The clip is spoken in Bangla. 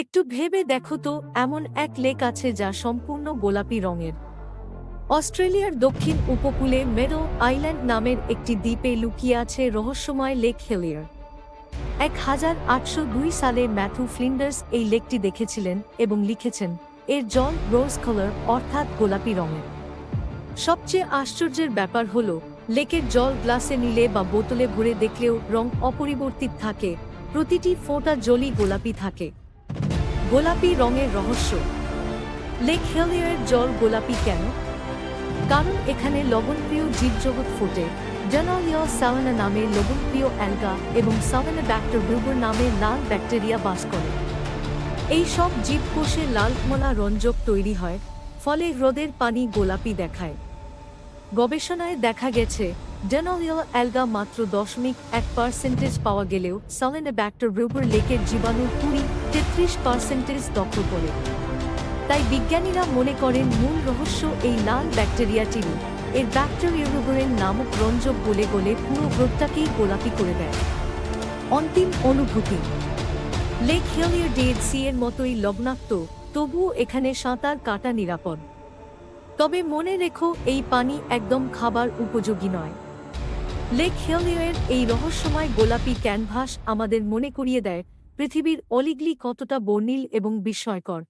একটু ভেবে দেখো তো, এমন এক লেক আছে যা সম্পূর্ণ গোলাপি রঙের। অস্ট্রেলিয়ার দক্ষিণ উপকূলে মেডো আইল্যান্ড নামের একটি দ্বীপে লুকিয়ে আছে রহস্যময় লেক হেলিয়ার। এক হাজার আটশো দুই সালে ম্যাথু ফ্লিন্ডার্স এই লেকটি দেখেছিলেন এবং লিখেছেন, এর জল রোজ কালার, অর্থাৎ গোলাপি রঙের। সবচেয়ে আশ্চর্যের ব্যাপার হল, লেকের জল গ্লাসে নিলে বা বোতলে ভরে দেখলেও রং অপরিবর্তিত থাকে, প্রতিটি ফোঁটা জলই গোলাপি থাকে। গোলাপি রঙের রহস্য। লেক হেলিয়ারের জল গোলাপি কেন? কারণ এখানে লবণপ্রিয় জীবজগৎ ফোটে ডেনালিয়া সাভানা নামে লবণপ্রিয় অ্যালগা এবং সাভানা ব্যাক্টর রুবর নামে লাল ব্যাকটেরিয়া বাস করে। এই সব জীবকোষে লাল কমলা রঞ্জক তৈরি হয়, ফলে হ্রদের পানি গোলাপি দেখায়। গবেষণায় দেখা গেছে ডেনলিয়াল অ্যালগা মাত্র দশমিক এক পার্সেন্টেজ পাওয়া গেলেও সালেনে ব্যাক্টর রুবর লেকের জীবাণু কুড়ি তেত্রিশ পার্সেন্টেজ দখল করে। তাই বিজ্ঞানীরা মনে করেন মূল রহস্য এই লাল ব্যাকটেরিয়াটিরই এর ব্যাকটেরিয়ারোবরের নামক রঞ্জক গলে গলে পুরো হ্রদটাকেই গোলাপি করে দেয়। অন্তিম অনুভূতি। লেক হেলিয়ার ডেড সি এর মতোই লবণাক্ত তবুও এখানে সাঁতার কাটা নিরাপদ। তবে মনে রেখো, এই পানি একদম খাবার উপযোগী নয়। লেক হেলিয়ারের এই রহস্যময় গোলাপি ক্যানভাস আমাদের মনে করিয়ে দেয় পৃথিবীর অলিগলি কতটা বর্ণিল এবং বিস্ময়কর।